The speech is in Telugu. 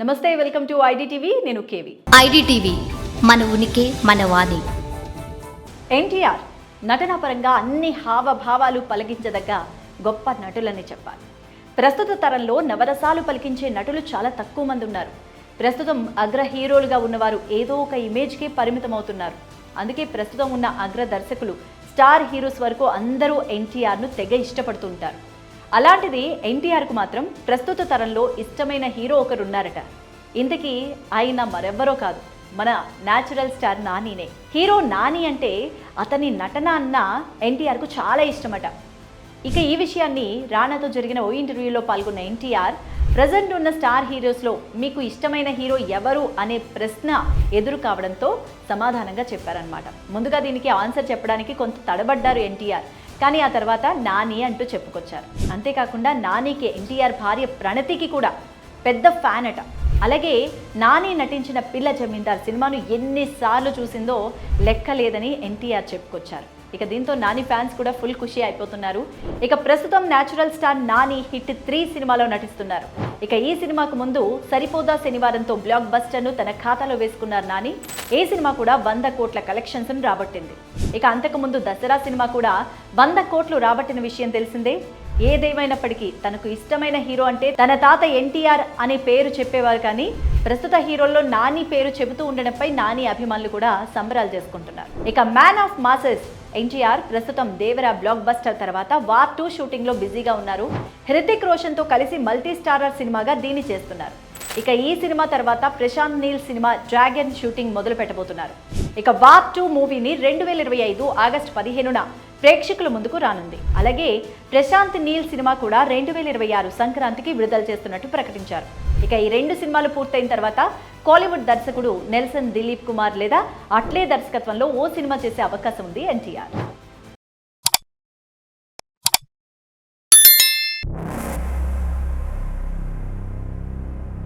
నమస్తే వెల్కమ్ టు ఐడిటీవీ. నేను కేవి. ఐడిటీవీ మన ఉనికి మన వాణి. ఎన్టీఆర్ నటనా పరంగా అన్ని హావభావాలు పలికించదగ్గ గొప్ప నటులని చెప్పాలి. ప్రస్తుత తరంలో నవరసాలు పలికించే నటులు చాలా తక్కువ మంది ఉన్నారు. ప్రస్తుతం అగ్ర హీరోలుగా ఉన్నవారు ఏదో ఒక ఇమేజ్కి పరిమితం అవుతున్నారు అందుకే ప్రస్తుతం ఉన్న అగ్ర దర్శకులు స్టార్ హీరోస్ వరకు అందరూ ఎన్టీఆర్ను తెగ ఇష్టపడుతుంటారు అలాంటిది ఎన్టీఆర్కు మాత్రం ప్రస్తుత తరంలో ఇష్టమైన హీరో ఒకరు ఉన్నారట ఇంతకీ ఆయన మరెవ్వరో కాదు. మన న్యాచురల్ స్టార్ నానినే. హీరో నాని అంటే అతని నటన అన్న ఎన్టీఆర్కు చాలా ఇష్టమట. ఇక ఈ విషయాన్ని రానాతో జరిగిన ఓ ఇంటర్వ్యూలో పాల్గొన్న ఎన్టీఆర్ ప్రజెంట్ ఉన్న స్టార్ హీరోస్లో మీకు ఇష్టమైన హీరో ఎవరు అనే ప్రశ్న ఎదురు కావడంతో సమాధానంగా చెప్పారనమాట ముందుగా దీనికి ఆన్సర్ చెప్పడానికి కొంత తడబడ్డారు ఎన్టీఆర్. కానీ ఆ తర్వాత నాని అంటూ చెప్పుకొచ్చారు. అంతేకాకుండా నానికి ఎన్టీఆర్ భార్య ప్రణతికి కూడా పెద్ద ఫ్యాన్ అట అలాగే నాని నటించిన పిల్ల జమీందార్ సినిమాను ఎన్నిసార్లు చూసిందో లెక్క లేదని ఎన్టీఆర్ చెప్పుకొచ్చారు. ఇక దీంతో నాని ఫ్యాన్స్ కూడా ఫుల్ ఖుషి అయిపోతున్నారు. ఇక ప్రస్తుతం natural star Nani hit three సినిమాలో నటిస్తున్నారు. ఇక ఈ సినిమాకు ముందు సరిపోదా శనివారంతో బ్లాక్ బస్టర్ను తన ఖాతాలో వేసుకున్నారు నాని. ఏ సినిమా కూడా వంద కోట్ల కలెక్షన్స్ రాబట్టింది. ఇక అంతకుముందు దసరా సినిమా కూడా వంద కోట్లు రాబట్టిన విషయం తెలిసిందే. ఏదేమైనప్పటికీ తనకు ఇష్టమైన హీరో అంటే తన తాత ఎన్టీఆర్ అనే పేరు చెప్పేవారు కానీ ప్రస్తుత హీరోల్లో నాని పేరు చెబుతూ ఉండడంపై నాని అభిమానులు కూడా సంబరాలు చేసుకుంటున్నారు. ఇక మ్యాన్ ఆఫ్ మాసెస్ ఎన్టీఆర్ ప్రస్తుతం దేవరా బ్లాక్ బస్టర్ తర్వాత వార్ టూ షూటింగ్లో బిజీగా ఉన్నారు. హృతిక్ రోషన్తో కలిసి మల్టీ స్టారర్ సినిమాగా దీన్ని చేస్తున్నారు. ఇక ఈ సినిమా తర్వాత Prashanth Neel cinema dragon shooting మొదలు పెట్టబోతున్నారు ఇక వార్ టూ మూవీని రెండు వేల ఇరవై ఐదు ఆగస్టు పదిహేనున ప్రేక్షకుల ముందుకు రానుంది. అలాగే ప్రశాంత్ నీల్ సినిమా కూడా రెండు వేల ఇరవై ఆరు సంక్రాంతికి విడుదల చేస్తున్నట్టు ప్రకటించారు. ఇక ఈ రెండు సినిమాలు పూర్తయిన తర్వాత కోలీవుడ్ దర్శకుడు నెల్సన్ దిలీప్ కుమార్ లేదా అట్లే దర్శకత్వంలో ఓ సినిమా చేసే అవకాశం ఉంది ఎన్టీఆర్.